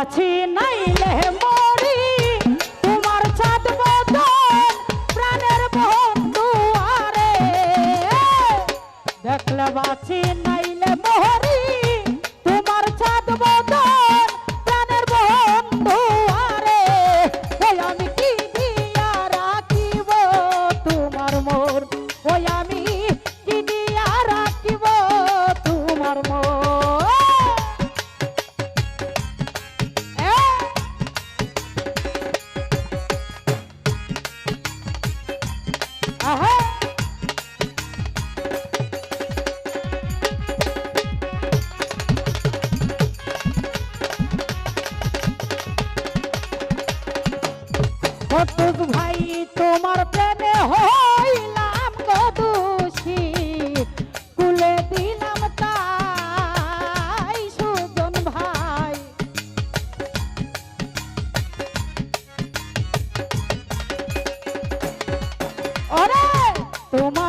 আছি নাই お前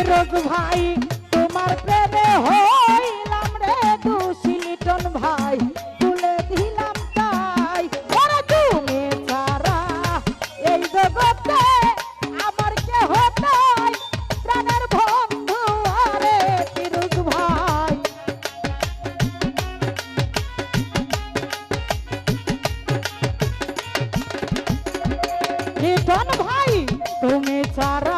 ফেরোজ ভাই, তোমার প্রেমে হইলাম রে দুশি লিটন ভাই, তুলে দিলাম তাই। ওরে তুমি ছাড়া এই জগতে আমার কে হতাই প্রাণের বন্ধু আরে ফিরোজ ভাই। লিটন ভাই, তুমি ছাড়া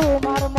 two, bottom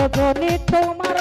রজনী তোমার